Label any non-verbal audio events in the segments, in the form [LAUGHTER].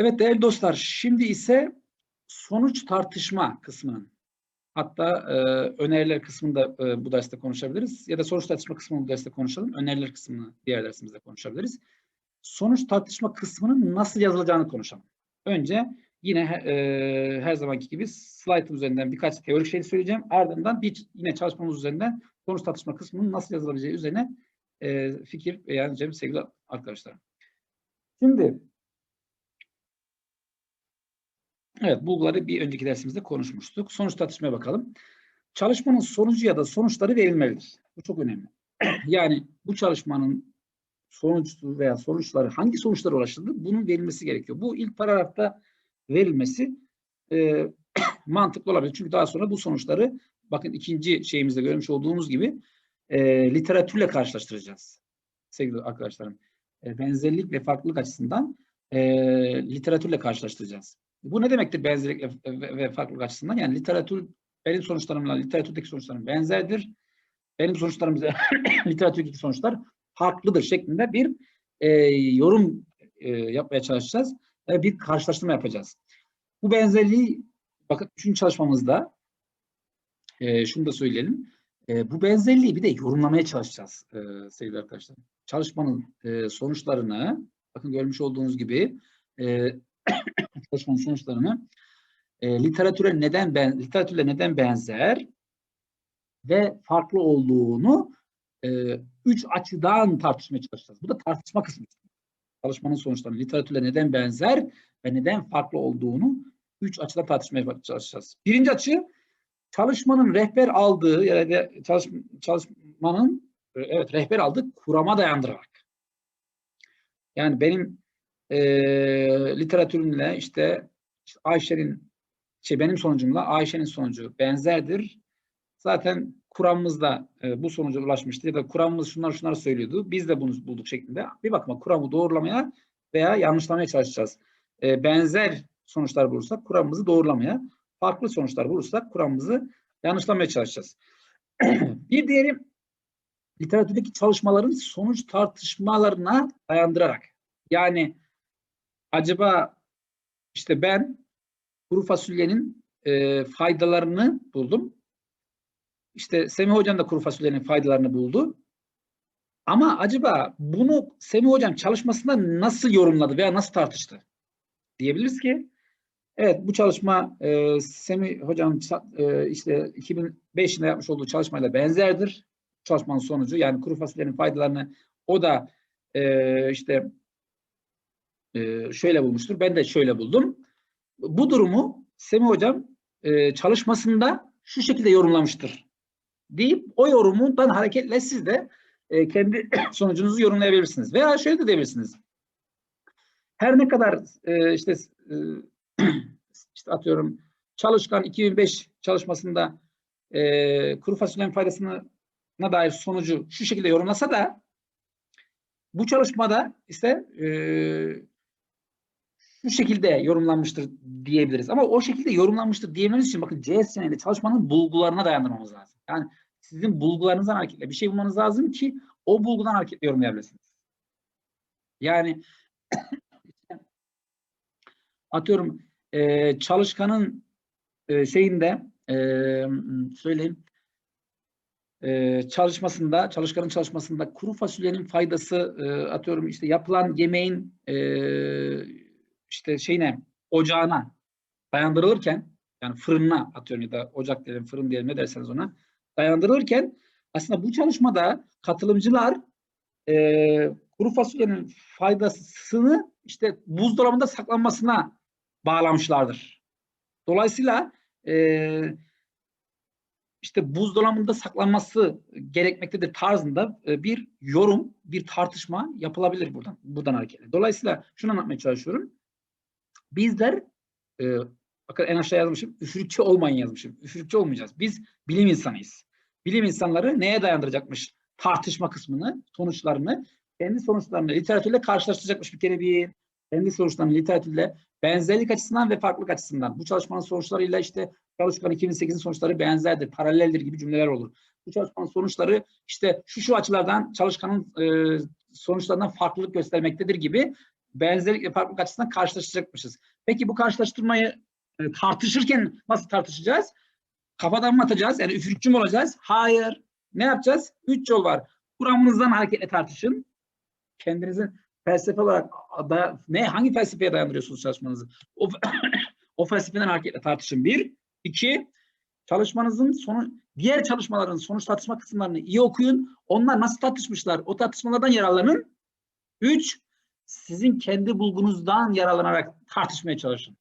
Evet değerli dostlar, şimdi ise sonuç tartışma kısmının hatta e, öneriler kısmında e, bu derste konuşabiliriz ya da sonuç tartışma kısmını bu derste konuşalım. Öneriler kısmını diğer dersimizde konuşabiliriz. Sonuç tartışma kısmının nasıl yazılacağını konuşalım. Önce yine e, her zamanki gibi slide üzerinden birkaç teorik şey söyleyeceğim. Ardından bir yine çalışmamız üzerinden sonuç tartışma kısmının nasıl yazılabileceği üzerine e, fikir beyanlayacağım sevgili arkadaşlar. Şimdi Evet, bulguları bir önceki dersimizde konuşmuştuk. Sonuç tartışmaya bakalım. Çalışmanın sonucu ya da sonuçları verilmelidir. Bu çok önemli. [CLEARS THROAT] yani bu çalışmanın sonucu veya sonuçları hangi sonuçlara ulaşıldı bunun verilmesi gerekiyor. Bu ilk paragrafta verilmesi e, [CLEARS THROAT] mantıklı olabilir. Çünkü daha sonra bu sonuçları bakın ikinci şeyimizde görmüş olduğumuz gibi e, literatürle karşılaştıracağız. Sevgili arkadaşlarım. E, benzerlik ve farklılık açısından e, literatürle karşılaştıracağız. Bu ne demektir benzerlik ve farklılık açısından? Yani literatür benim sonuçlarımla literatürdeki sonuçlarım benzerdir. Benim sonuçlarımla [COUGHS] literatürdeki sonuçlar farklıdır şeklinde bir e, yorum e, yapmaya çalışacağız. Ve bir karşılaştırma yapacağız. Bu benzerliği bakın üçüncü çalışmamızda e, şunu da söyleyelim. E, bu benzerliği bir de yorumlamaya çalışacağız e, sevgili arkadaşlar. Çalışmanın e, sonuçlarını bakın görmüş olduğunuz gibi e, çalışmanın sonuçlarını e, literatüre neden ben literatürle neden benzer ve farklı olduğunu e, üç açıdan tartışmaya çalışacağız. Bu da tartışma kısmı. Çalışmanın sonuçlarını literatürle neden benzer ve neden farklı olduğunu üç açıdan tartışmaya çalışacağız. Birinci açı çalışmanın rehber aldığı ya da çalış, çalışmanın e, evet rehber aldığı kurama dayandırarak. Yani benim e, literatürünle işte, işte Ayşe'nin şey benim sonucumla Ayşe'nin sonucu benzerdir. Zaten kuramımızda e, bu sonuca ulaşmıştı ya da kuramımız şunlar şunlar söylüyordu. Biz de bunu bulduk şeklinde. Bir bakıma kuramı doğrulamaya veya yanlışlamaya çalışacağız. E, benzer sonuçlar bulursak kuramımızı doğrulamaya, farklı sonuçlar bulursak kuramımızı yanlışlamaya çalışacağız. [CLEARS THROAT] bir diğeri literatürdeki çalışmaların sonuç tartışmalarına dayandırarak. Yani acaba işte ben kuru fasulyenin e, faydalarını buldum. İşte Semih Hocam da kuru fasulyenin faydalarını buldu. Ama acaba bunu Semih Hocam çalışmasında nasıl yorumladı veya nasıl tartıştı? Diyebiliriz ki evet bu çalışma e, Semih Hocam e, işte 2005 yılında yapmış olduğu çalışmayla benzerdir. Çalışmanın sonucu yani kuru fasulyenin faydalarını o da e, işte e, şöyle bulmuştur. Ben de şöyle buldum. Bu durumu Semih Hocam e, çalışmasında şu şekilde yorumlamıştır deyip o yorumundan hareketle siz de e, kendi [COUGHS] sonucunuzu yorumlayabilirsiniz. Veya şöyle de diyebilirsiniz. Her ne kadar işte [COUGHS] işte atıyorum çalışkan 2005 çalışmasında kuru fasulyenin faydasına dair sonucu şu şekilde yorumlasa da bu çalışmada ise e, şu şekilde yorumlanmıştır diyebiliriz. Ama o şekilde yorumlanmıştır diyebiliriz için bakın CS senede çalışmanın bulgularına dayandırmamız lazım. Yani sizin bulgularınızdan hareketle bir şey bulmanız lazım ki o bulgudan hareketle yorumlayabilirsiniz. Yani [COUGHS] atıyorum e, çalışkanın e, şeyinde e, söyleyeyim e, çalışmasında, çalışkanın çalışmasında kuru fasulyenin faydası e, atıyorum işte yapılan yemeğin e, işte şeyine ocağına dayandırılırken yani fırına atıyorum ya da ocak diyelim fırın diyelim ne derseniz ona dayandırılırken aslında bu çalışmada katılımcılar e, kuru fasulyenin faydasını işte buzdolabında saklanmasına bağlamışlardır. Dolayısıyla e, işte buzdolabında saklanması gerekmektedir tarzında e, bir yorum, bir tartışma yapılabilir buradan buradan hareketle. Dolayısıyla şunu anlatmaya çalışıyorum. Bizler e, bakın en aşağı yazmışım. Üfürükçü olmayın yazmışım. Üfürükçü olmayacağız. Biz bilim insanıyız. Bilim insanları neye dayandıracakmış? Tartışma kısmını, sonuçlarını, kendi sonuçlarını literatürle karşılaştıracakmış bir kere bir kendi sonuçlarını literatürle benzerlik açısından ve farklılık açısından. Bu çalışmanın sonuçlarıyla işte çalışmanın 2008'in sonuçları benzerdir, paraleldir gibi cümleler olur. Bu çalışmanın sonuçları işte şu şu açılardan çalışkanın e, sonuçlarından farklılık göstermektedir gibi benzerlik ve farklılık açısından karşılaştıracakmışız. Peki bu karşılaştırmayı e, tartışırken nasıl tartışacağız? Kafadan mı atacağız? Yani üfürükçü mü olacağız? Hayır. Ne yapacağız? Üç yol var. Kuramınızdan hareketle tartışın. Kendinizin felsefe olarak da, ne hangi felsefeye dayandırıyorsunuz çalışmanızı? O, [COUGHS] o felsefeden hareketle tartışın. Bir. iki çalışmanızın sonu diğer çalışmaların sonuç tartışma kısımlarını iyi okuyun. Onlar nasıl tartışmışlar? O tartışmalardan yararlanın. Üç, sizin kendi bulgunuzdan yararlanarak tartışmaya çalışın.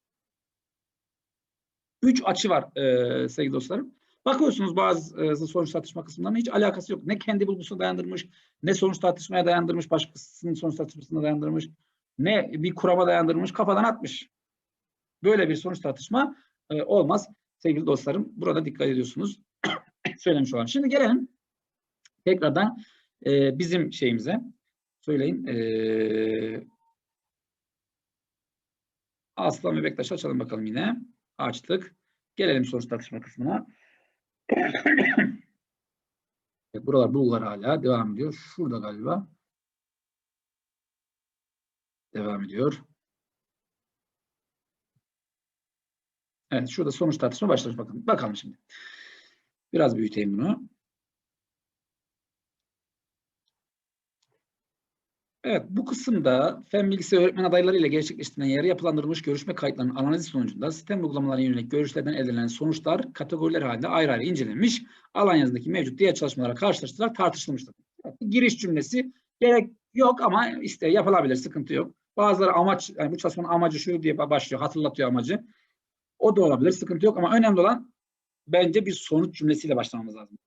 Üç açı var e, sevgili dostlarım. Bakıyorsunuz bazı e, sonuç tartışma kısımlarına hiç alakası yok. Ne kendi bulgusuna dayandırmış, ne sonuç tartışmaya dayandırmış, başkasının sonuç tartışmasına dayandırmış, ne bir kurama dayandırmış, kafadan atmış. Böyle bir sonuç tartışma e, olmaz sevgili dostlarım. Burada dikkat ediyorsunuz. [COUGHS] Söylemiş olan. Şimdi gelelim tekrardan e, bizim şeyimize. Söyleyin. E, Aslan ve Bektaş'ı açalım bakalım yine. Açtık. Gelelim sonuç tartışma kısmına. [CLEARS THROAT] buralar bulgular hala devam ediyor. Şurada galiba. Devam ediyor. Evet şurada sonuç tartışma başlamış bakalım. Bakalım şimdi. Biraz büyüteyim bunu. Evet, bu kısımda fen bilgisi öğretmen adayları ile gerçekleştirilen yarı yapılandırılmış görüşme kayıtlarının analizi sonucunda sistem uygulamalarına yönelik görüşlerden elde edilen sonuçlar kategoriler halinde ayrı ayrı incelenmiş, alan yazındaki mevcut diğer çalışmalara karşılaştırılarak tartışılmıştır. Giriş cümlesi gerek yok ama iste yapılabilir, sıkıntı yok. Bazıları amaç, yani bu çalışmanın amacı şu diye başlıyor, hatırlatıyor amacı. O da olabilir, sıkıntı yok ama önemli olan bence bir sonuç cümlesiyle başlamamız lazım.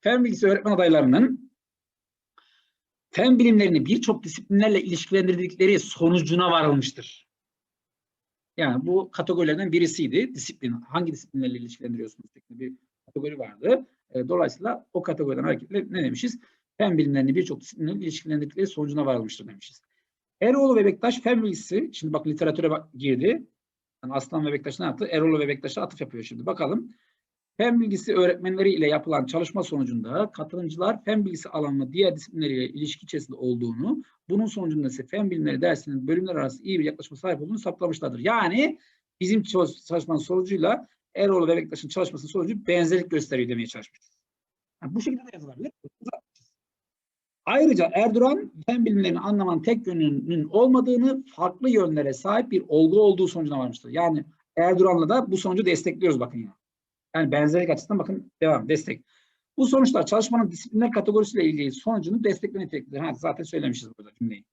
Fen bilgisi öğretmen adaylarının fen bilimlerini birçok disiplinlerle ilişkilendirdikleri sonucuna varılmıştır. Yani bu kategorilerden birisiydi. Disiplin, hangi disiplinlerle ilişkilendiriyorsunuz şeklinde bir kategori vardı. E, dolayısıyla o kategoriden hareketle ne demişiz? Fen bilimlerini birçok disiplinlerle ilişkilendirdikleri sonucuna varılmıştır demişiz. Eroğlu ve Bektaş fen bilgisi, şimdi bak literatüre bak, girdi. Yani Aslan ve Bektaş ne yaptı? Eroğlu ve Bektaş'a atıf yapıyor şimdi. Bakalım. Fen bilgisi öğretmenleri ile yapılan çalışma sonucunda katılımcılar fen bilgisi alanına diğer disiplinleriyle ilişki içerisinde olduğunu, bunun sonucunda ise fen bilimleri dersinin bölümler arası iyi bir yaklaşıma sahip olduğunu saptamışlardır. Yani bizim çalışmanın sonucuyla Eroğlu ve Bektaş'ın çalışmasının sonucu benzerlik gösteriyor demeye çalışmışız. Yani bu şekilde de yazılabilir. Ayrıca Erdoğan fen bilimlerini anlamanın tek yönünün olmadığını, farklı yönlere sahip bir olgu olduğu sonucuna varmıştır. Yani Erdoğan'la da bu sonucu destekliyoruz bakın ya. Yani benzerlik açısından bakın devam, destek. Bu sonuçlar çalışmanın disiplinler kategorisiyle ilgili sonucunu destekle niteliklidir. Ha, zaten söylemişiz burada cümleyi.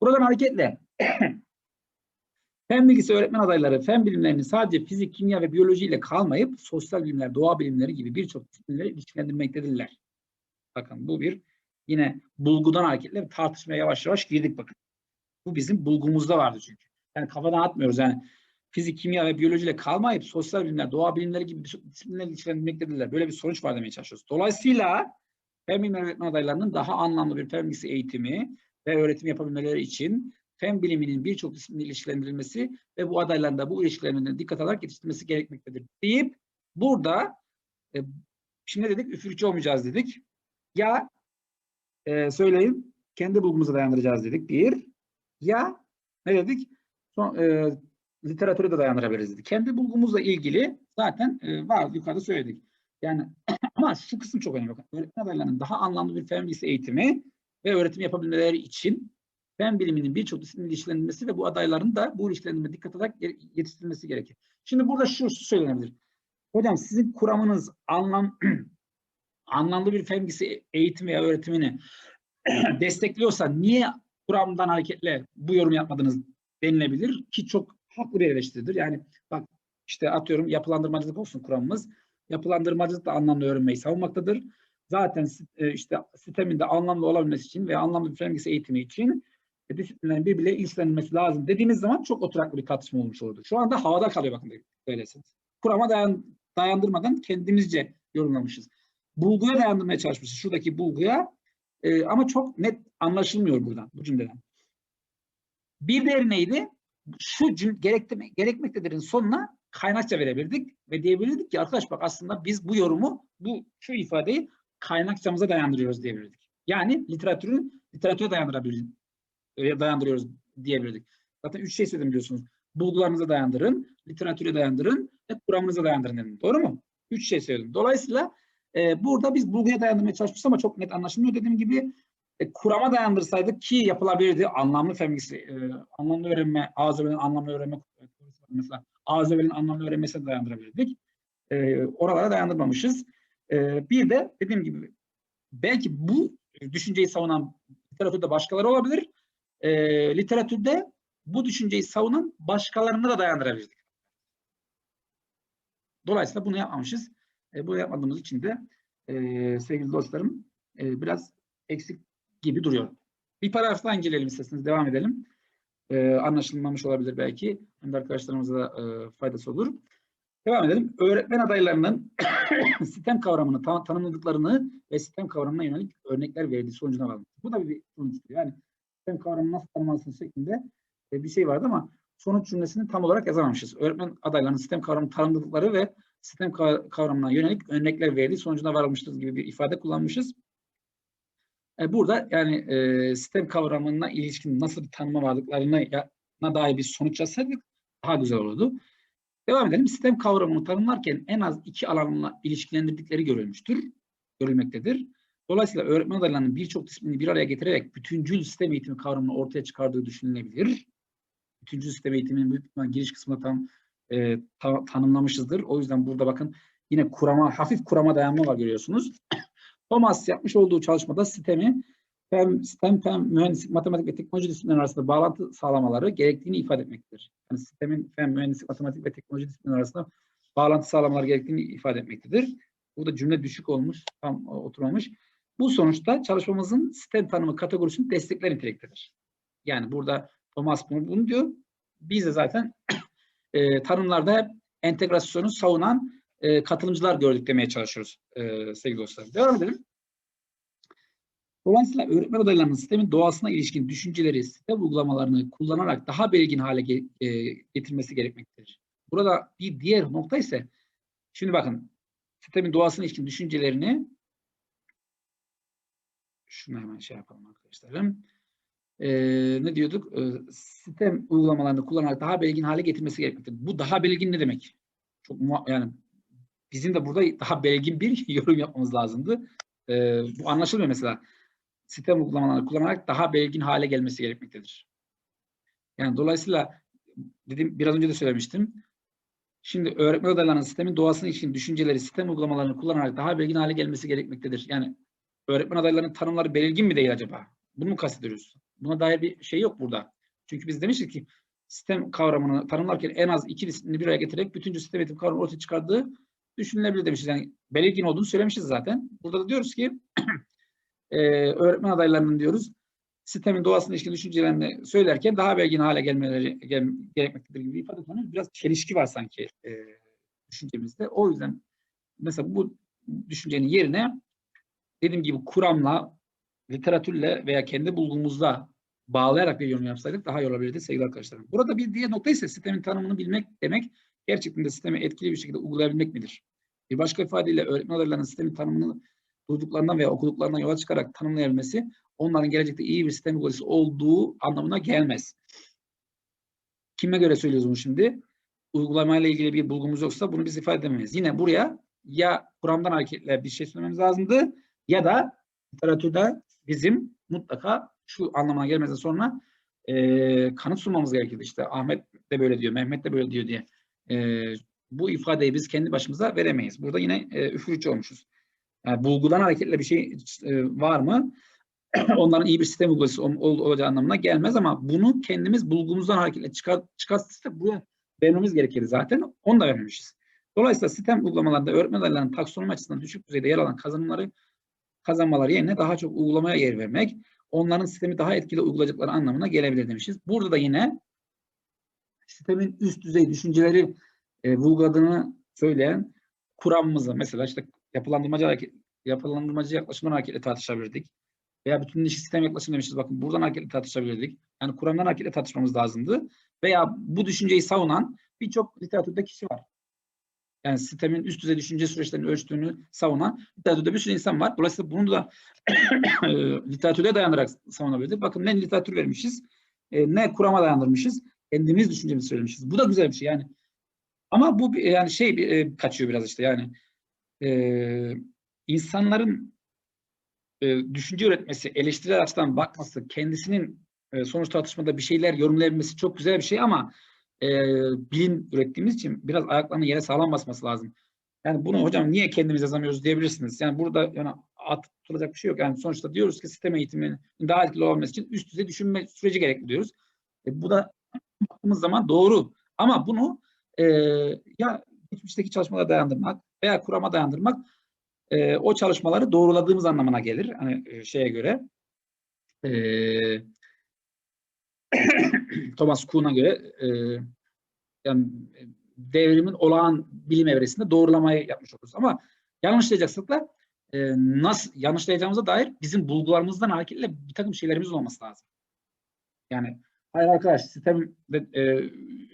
Buradan hareketle [CLEARS THROAT] fen bilgisi öğretmen adayları fen bilimlerini sadece fizik, kimya ve biyoloji ile kalmayıp sosyal bilimler, doğa bilimleri gibi birçok disiplinleri ilişkilendirmektedirler. Bakın bu bir yine bulgudan hareketle tartışmaya yavaş yavaş girdik bakın. Bu bizim bulgumuzda vardı çünkü. Yani kafadan atmıyoruz yani fizik, kimya ve biyolojiyle kalmayıp sosyal bilimler, doğa bilimleri gibi disiplinler ilişkilendirmektedirler. Böyle bir sonuç var demeye çalışıyoruz. Dolayısıyla fen bilimleri öğretmen adaylarının daha anlamlı bir fen bilgisi eğitimi ve öğretim yapabilmeleri için fen biliminin birçok disiplinle ilişkilendirilmesi ve bu adayların da bu ilişkilerine dikkat alarak yetiştirilmesi gerekmektedir deyip burada e, şimdi dedik üfürükçü olmayacağız dedik. Ya e, söyleyin kendi bulgumuza dayandıracağız dedik bir. Ya ne dedik? Son, e, literatüre de dayandırabiliriz dedik. Kendi bulgumuzla ilgili zaten e, var yukarıda söyledik. Yani [CLEARS THROAT] ama şu kısım çok önemli. Öğretmen adaylarının daha anlamlı bir fen bilgisi eğitimi ve öğretim yapabilmeleri için fen biliminin birçok disiplin ilişkilendirilmesi ve bu adayların da bu ilişkilendirme dikkat ederek yetiştirilmesi gerekir. Şimdi burada şu söylenebilir. Hocam sizin kuramınız anlam [CLEARS THROAT] anlamlı bir fen bilgisi eğitimi veya öğretimini [CLEARS THROAT] destekliyorsa niye kuramdan hareketle bu yorum yapmadınız denilebilir ki çok haklı bir eleştiridir. Yani bak işte atıyorum yapılandırmacılık olsun kuramımız. Yapılandırmacılık da anlamlı öğrenmeyi savunmaktadır. Zaten e, işte sisteminde anlamlı olabilmesi için ve anlamlı bir bilgisi eğitimi için e, disiplinlerin birbirleriyle ilişkilenmesi lazım dediğimiz zaman çok oturaklı bir tartışma olmuş olurdu. Şu anda havada kalıyor bakın böylesiniz. Kurama dayan, dayandırmadan kendimizce yorumlamışız. Bulguya dayandırmaya çalışmışız. Şuradaki bulguya e, ama çok net anlaşılmıyor buradan bu cümleden. Bir değeri neydi? Şu gerekme, gerekmektedir'in sonuna kaynakça verebilirdik ve diyebilirdik ki arkadaş bak aslında biz bu yorumu, bu şu ifadeyi kaynakçamıza dayandırıyoruz diyebilirdik. Yani literatürün literatüre dayandırabilirdik. e, dayandırıyoruz diyebilirdik. Zaten üç şey söyledim biliyorsunuz. Bulgularınıza dayandırın, literatüre dayandırın ve kuramınıza dayandırın dedim. Doğru mu? Üç şey söyledim. Dolayısıyla e, burada biz bulguya dayandırmaya çalışmışız ama çok net anlaşılmıyor dediğim gibi. E, kurama dayandırsaydık ki yapılabilirdi. Anlamlı fen bilgisi, e, anlamlı öğrenme, öğrenme, anlamlı öğrenme mesela ağız öğrenme, anlamlı öğrenmesine dayandırabilirdik. E, oralara dayandırmamışız. E, bir de dediğim gibi belki bu düşünceyi savunan literatürde başkaları olabilir. E, literatürde bu düşünceyi savunan başkalarına da dayandırabilirdik. Dolayısıyla bunu yapmamışız. E, bunu yapmadığımız için de e, sevgili dostlarım e, biraz eksik gibi duruyor. Bir paragraf daha inceleyelim isterseniz. Devam edelim. E, anlaşılmamış olabilir belki. Hem de arkadaşlarımıza da e, faydası olur. Devam edelim. Öğretmen adaylarının [COUGHS] sistem kavramını tan tanımladıklarını ve sistem kavramına yönelik örnekler verdiği sonucuna vardı. Bu da bir sonuçtu. Yani sistem kavramı nasıl tanımlansın şeklinde e, bir şey vardı ama sonuç cümlesini tam olarak yazamamışız. Öğretmen adaylarının sistem kavramını tanımladıkları ve sistem kavramına yönelik örnekler verdiği sonucuna varılmıştır gibi bir ifade kullanmışız. E, burada yani e, sistem kavramına ilişkin nasıl bir tanıma vardıklarına dair bir sonuç yazsaydık daha güzel olurdu. Devam edelim. Sistem kavramını tanımlarken en az iki alanla ilişkilendirdikleri görülmüştür, görülmektedir. Dolayısıyla öğretmen adaylarının birçok disiplini bir araya getirerek bütüncül sistem eğitimi kavramını ortaya çıkardığı düşünülebilir. Bütüncül sistem eğitiminin büyük ihtimal giriş kısmında tam e, ta, tanımlamışızdır. O yüzden burada bakın yine kurama, hafif kurama dayanma var görüyorsunuz. Thomas yapmış olduğu çalışmada sistemi fen, sistem, fen, mühendislik, matematik ve teknoloji disiplinleri arasında bağlantı sağlamaları gerektiğini ifade etmektedir. Yani sistemin fen, mühendislik, matematik ve teknoloji disiplinleri arasında bağlantı sağlamaları gerektiğini ifade etmektedir. Burada cümle düşük olmuş, tam oturmamış. Bu sonuçta çalışmamızın sistem tanımı kategorisini destekler niteliktedir. Yani burada Thomas bunu, bunu diyor. Biz de zaten [COUGHS] e, tanımlarda hep entegrasyonu savunan e, katılımcılar gördük demeye çalışıyoruz e, sevgili dostlar. Devam edelim. Dolayısıyla öğretmen adaylarının sistemin doğasına ilişkin düşünceleri, sistem uygulamalarını kullanarak daha belirgin hale ge e, getirmesi gerekmektedir. Burada bir diğer nokta ise, şimdi bakın, sistemin doğasına ilişkin düşüncelerini, şunu hemen şey yapalım arkadaşlarım. Ee, ne diyorduk? Ee, sistem uygulamalarını kullanarak daha belirgin hale getirmesi gerekmektedir. Bu daha belirgin ne demek? Çok yani bizim de burada daha belirgin bir [LAUGHS] yorum yapmamız lazımdı. Ee, bu anlaşılmıyor mesela sistem uygulamalarını kullanarak daha belirgin hale gelmesi gerekmektedir. Yani dolayısıyla dedim biraz önce de söylemiştim. Şimdi öğretmen odalarının sistemin doğasını için düşünceleri, sistem uygulamalarını kullanarak daha belirgin hale gelmesi gerekmektedir. Yani öğretmen adaylarının tanımları belirgin mi değil acaba? Bunu mu kastediyoruz? Buna dair bir şey yok burada. Çünkü biz demiştik ki sistem kavramını tanımlarken en az iki disiplini bir araya getirerek bütüncül sistem eğitim kavramını ortaya çıkardığı düşünülebilir demişiz. Yani belirgin olduğunu söylemişiz zaten. Burada da diyoruz ki [CLEARS THROAT] e, öğretmen adaylarının diyoruz sistemin doğasına ilişkin düşüncelerini söylerken daha belgin hale gelmeleri gel, gerekmektedir gibi ifade kullanıyoruz. Biraz çelişki var sanki e, düşüncemizde. O yüzden mesela bu düşüncenin yerine dediğim gibi kuramla, literatürle veya kendi bulgumuzla bağlayarak bir yorum yapsaydık daha iyi olabilirdi sevgili arkadaşlarım. Burada bir diğer nokta ise sistemin tanımını bilmek demek gerçekten de sistemi etkili bir şekilde uygulayabilmek midir? Bir başka ifadeyle öğretmen adaylarının sistemin tanımını duyduklarından veya okuduklarından yola çıkarak tanımlayabilmesi onların gelecekte iyi bir sistem uygulayıcısı olduğu anlamına gelmez. Kime göre söylüyoruz bunu şimdi? Uygulamayla ilgili bir bulgumuz yoksa bunu biz ifade edemeyiz. Yine buraya ya kuramdan hareketle bir şey söylememiz lazımdı ya da literatürde bizim mutlaka şu anlamına gelmezden sonra e, kanıt sunmamız gerekirdi. İşte Ahmet de böyle diyor, Mehmet de böyle diyor diye. E, bu ifadeyi biz kendi başımıza veremeyiz. Burada yine e, üfürücü olmuşuz. Yani bulgudan hareketle bir şey e, var mı? [CLEARS THROAT] Onların iyi bir sistem uygulayıcısı ol, olacağı anlamına gelmez ama bunu kendimiz bulgumuzdan hareketle çıkar, çıkartırsak buraya vermemiz gerekir zaten. Onu da vermemişiz. Dolayısıyla sistem uygulamalarında öğretmen adaylarının taksonomi açısından düşük düzeyde yer alan kazanımları kazanmaları yerine daha çok uygulamaya yer vermek, onların sistemi daha etkili uygulayacakları anlamına gelebilir demişiz. Burada da yine sistemin üst düzey düşünceleri e, vurguladığını söyleyen kuramımızı mesela işte yapılandırmacı hareket, yapılandırmacı yaklaşımdan hareketle tartışabilirdik. Veya bütün ilişki sistem yaklaşım demişiz. Bakın buradan hareketle tartışabilirdik. Yani kuramdan hareketle tartışmamız lazımdı. Veya bu düşünceyi savunan birçok literatürde kişi var. Yani sistemin üst düzey düşünce süreçlerini ölçtüğünü savunan literatürde bir sürü insan var. Dolayısıyla bunu da [COUGHS] e, literatüre dayanarak savunabilirdik. Bakın ne literatür vermişiz, e, ne kurama dayandırmışız, kendimiz düşüncemizi söylemişiz. Bu da güzel bir şey yani. Ama bu bir- yani şey e, kaçıyor biraz işte yani. E, insanların e, düşünce üretmesi, eleştirel açıdan bakması, kendisinin e, sonuç tartışmada bir şeyler yorumlayabilmesi çok güzel bir şey ama e, bilim ürettiğimiz için biraz ayaklarının yere sağlam basması lazım. Yani bunu hocam niye kendimiz yazamıyoruz diyebilirsiniz. Yani burada yani atılacak bir şey yok. Yani sonuçta diyoruz ki sistem eğitiminin daha etkili olabilmesi için üst düzey düşünme süreci gerekli diyoruz. E, bu da baktığımız zaman doğru. Ama bunu e, ya geçmişteki çalışmalara dayandırmak veya kurama dayandırmak e, o çalışmaları doğruladığımız anlamına gelir. Hani e, şeye göre e, [COUGHS] Thomas Kuhn'a göre e, yani e, devrimin olağan bilim evresinde doğrulamayı yapmış oluruz. Ama yanlışlayacaksak da e, nasıl yanlışlayacağımıza dair bizim bulgularımızdan hareketle bir takım şeylerimizin olması lazım. Yani hayır arkadaş sistemde e,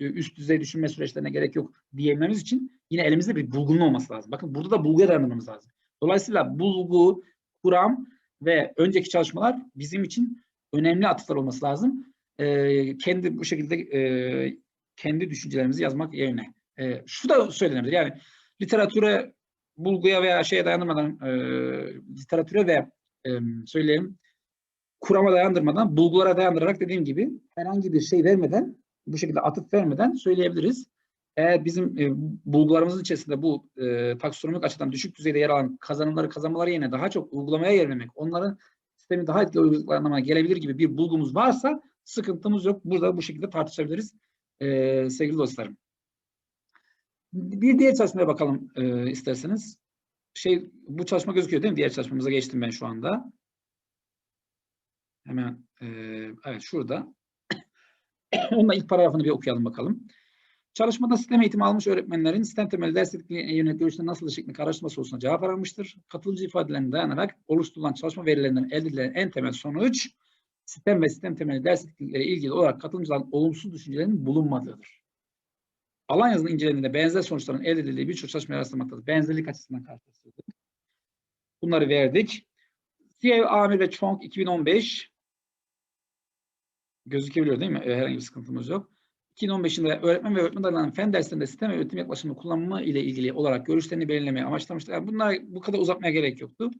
üst düzey düşünme süreçlerine gerek yok diyememiz için yine elimizde bir bulgunun olması lazım. Bakın burada da bulguya dayandırmamız lazım. Dolayısıyla bulgu, kuram ve önceki çalışmalar bizim için önemli atıflar olması lazım. E, kendi bu şekilde e, kendi düşüncelerimizi yazmak yerine. E, şu da söylenebilir yani literatüre, bulguya veya şeye dayandırmadan e, literatüre ve e, söyleyeyim kurama dayandırmadan bulgulara dayandırarak dediğim gibi herhangi bir şey vermeden bu şekilde atıf vermeden söyleyebiliriz. Eğer bizim e, bulgularımızın içerisinde bu e, taksonomik açıdan düşük düzeyde yer alan kazanımları kazanmaları yerine daha çok uygulamaya yerlemek, onların sistemi daha etkili uyguladıkları anlamına gelebilir gibi bir bulgumuz varsa sıkıntımız yok. Burada bu şekilde tartışabiliriz e, sevgili dostlarım. Bir diğer çalışmaya bakalım e, isterseniz. Şey, bu çalışma gözüküyor değil mi? Diğer çalışmamıza geçtim ben şu anda. Hemen e, evet şurada. [COUGHS] Onunla ilk paragrafını bir okuyalım bakalım. Çalışmada sistem eğitimi almış öğretmenlerin sistem temelli ders yönelik görüşlerine nasıl şeklinde araştırma sorusuna cevap aranmıştır. Katılımcı ifadelerine dayanarak oluşturulan çalışma verilerinden elde edilen en temel sonuç sistem ve sistem temelli ders etkinlikleri ilgili olarak katılımcıların olumsuz düşüncelerinin bulunmadığıdır. Alan yazının incelendiğinde benzer sonuçların elde edildiği birçok çalışmaya rastlamaktadır. Benzerlik açısından karşılaştırdık. Bunları verdik. Siev, Amir ve Chong 2015 gözükebiliyor değil mi? Herhangi bir sıkıntımız yok. 2015'inde öğretmen ve öğretmen adaylarının fen derslerinde sistem ve öğretim yaklaşımı kullanımı ile ilgili olarak görüşlerini belirlemeye amaçlamışlar. Yani bunlar bu kadar uzatmaya gerek yoktu.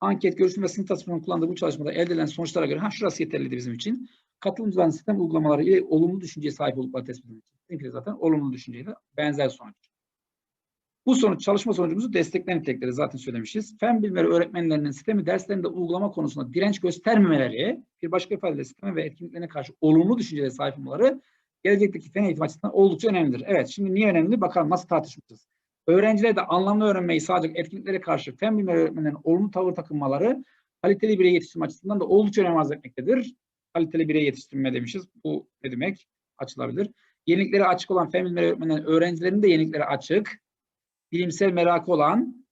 Anket, görüşme ve sınıf tasarımının kullandığı bu çalışmada elde edilen sonuçlara göre, ha şurası yeterliydi bizim için. Katılımcıların sistem uygulamaları ile olumlu düşünceye sahip oldukları tespit de zaten olumlu düşünceyle benzer sonuç. Bu sonuç çalışma sonucumuzu destekleyen nitelikleri zaten söylemişiz. Fen bilimleri öğretmenlerinin sistemi derslerinde uygulama konusunda direnç göstermemeleri, bir başka ifadeyle sisteme ve etkinliklerine karşı olumlu düşüncelere sahip olmaları gelecekteki fen eğitim açısından oldukça önemlidir. Evet, şimdi niye önemli? Bakalım nasıl tartışmışız. Öğrenciler de anlamlı öğrenmeyi sağlayacak etkinliklere karşı fen bilimleri öğretmenlerinin olumlu tavır takınmaları kaliteli birey yetiştirme açısından da oldukça önem arz etmektedir. Kaliteli birey yetiştirme demişiz. Bu ne demek? Açılabilir. Yeniliklere açık olan fen bilimleri öğretmenlerin öğrencilerin de yeniliklere açık, bilimsel merakı olan,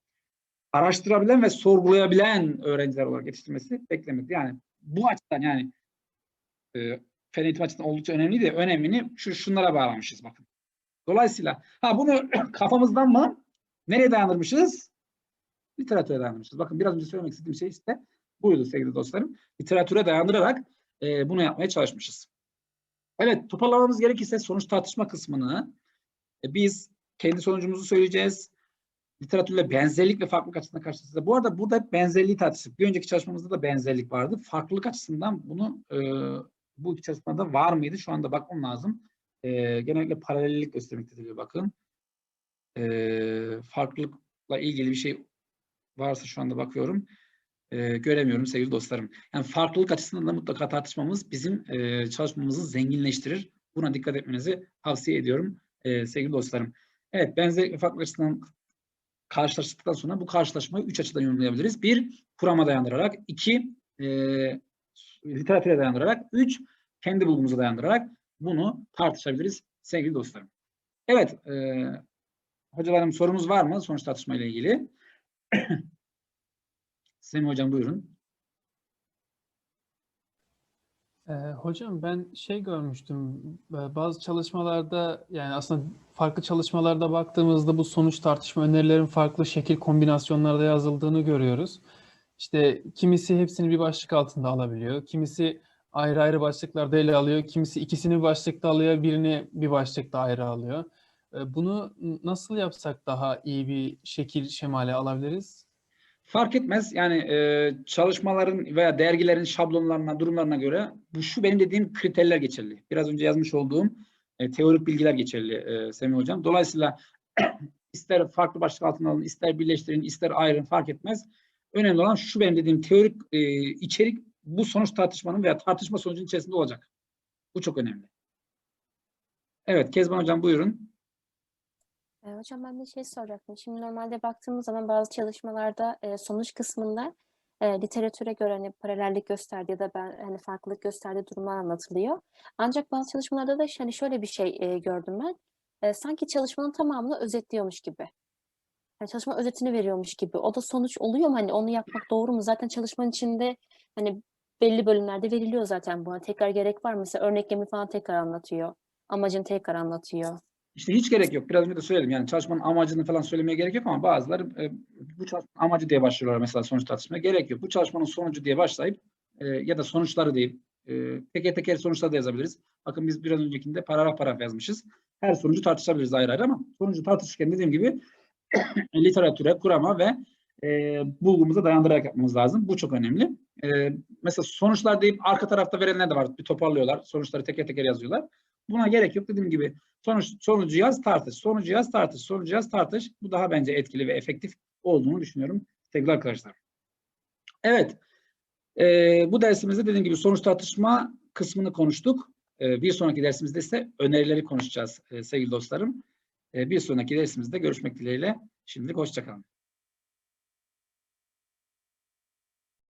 araştırabilen ve sorgulayabilen öğrenciler olarak yetiştirmesi beklemektedir. Yani bu açıdan yani e, fen eğitim açısından oldukça önemli de önemini şu şunlara bağlamışız bakın. Dolayısıyla ha bunu [CLEARS THROAT] kafamızdan mı nereye dayandırmışız? Literatüre dayandırmışız. Bakın biraz önce söylemek istediğim şey işte buydu sevgili dostlarım. Literatüre dayandırarak e, bunu yapmaya çalışmışız. Evet toparlamamız gerekirse sonuç tartışma kısmını e, biz kendi sonucumuzu söyleyeceğiz. Literatürle benzerlik ve farklılık açısından karşılaştıracağız. Bu arada burada benzerliği tartıştık. Bir önceki çalışmamızda da benzerlik vardı. Farklılık açısından bunu e, bu iki çalışmada var mıydı? Şu anda bakmam lazım. E, genellikle paralellik göstermektedir. Bakın. E, farklılıkla ilgili bir şey varsa şu anda bakıyorum. E, göremiyorum sevgili dostlarım. Yani farklılık açısından da mutlaka tartışmamız bizim e, çalışmamızı zenginleştirir. Buna dikkat etmenizi tavsiye ediyorum e, sevgili dostlarım. Evet benzerlik ve farklılık açısından karşılaştıktan sonra bu karşılaşmayı üç açıdan yorumlayabiliriz. Bir, kurama dayandırarak. iki e, literatüre dayandırarak. Üç, kendi bulgumuza dayandırarak bunu tartışabiliriz sevgili dostlarım. Evet, e, hocalarım sorumuz var mı sonuç tartışma ile ilgili? [CLEARS THROAT] Semih Hocam buyurun. Ee, hocam ben şey görmüştüm e, bazı çalışmalarda yani aslında farklı çalışmalarda baktığımızda bu sonuç tartışma önerilerin farklı şekil kombinasyonlarda yazıldığını görüyoruz. İşte kimisi hepsini bir başlık altında alabiliyor, kimisi ayrı ayrı başlıklarda ele alıyor, kimisi ikisini bir başlıkta alıyor, birini bir başlıkta ayrı alıyor. Ee, Bunu nasıl yapsak daha iyi bir şekil şemale alabiliriz? Fark etmez. Yani e, çalışmaların veya dergilerin şablonlarına, durumlarına göre bu şu benim dediğim kriterler geçerli. Biraz önce yazmış olduğum e, teorik bilgiler geçerli e, Semih Hocam. Dolayısıyla [CLEARS THROAT] ister farklı başlık altına alın, ister birleştirin, ister ayırın fark etmez. Önemli olan şu benim dediğim teorik e, içerik bu sonuç tartışmanın veya tartışma sonucunun içerisinde olacak. Bu çok önemli. Evet Kezban Hocam buyurun. E, hocam ben de şey soracaktım. Şimdi normalde baktığımız zaman bazı çalışmalarda e, sonuç kısmında e, literatüre göre hani paralellik gösterdiği ya da ben hani farklılık gösterdiği durumlar anlatılıyor. Ancak bazı çalışmalarda da hani şöyle bir şey e, gördüm ben. E, sanki çalışmanın tamamını özetliyormuş gibi. Yani çalışma özetini veriyormuş gibi. O da sonuç oluyor mu? Hani onu yapmak doğru mu? Zaten çalışmanın içinde hani belli bölümlerde veriliyor zaten bu. Hani tekrar gerek var mı? Mesela örneklemi falan tekrar anlatıyor. Amacını tekrar anlatıyor. İşte hiç gerek yok. Biraz önce de söyledim. Yani çalışmanın amacını falan söylemeye gerek yok ama bazıları e, bu çalışmanın amacı diye başlıyorlar mesela sonuç tartışmaya. Gerek yok. Bu çalışmanın sonucu diye başlayıp e, ya da sonuçları değil. E, teker teker sonuçları da yazabiliriz. Bakın biz biraz öncekinde paragraf paragraf yazmışız. Her sonucu tartışabiliriz ayrı ayrı ama sonucu tartışırken dediğim gibi [COUGHS] literatüre, kurama ve e, bulgumuza dayandırarak yapmamız lazım. Bu çok önemli. E, mesela sonuçlar deyip arka tarafta verenler de var. Bir toparlıyorlar. Sonuçları teker teker yazıyorlar. Buna gerek yok. Dediğim gibi sonuç, sonucu yaz tartış, sonucu yaz tartış, sonucu yaz tartış. Bu daha bence etkili ve efektif olduğunu düşünüyorum sevgili arkadaşlar. Evet. E, bu dersimizde dediğim gibi sonuç tartışma kısmını konuştuk. E, bir sonraki dersimizde ise önerileri konuşacağız e, sevgili dostlarım. E, bir sonraki dersimizde görüşmek dileğiyle. Şimdilik hoşçakalın.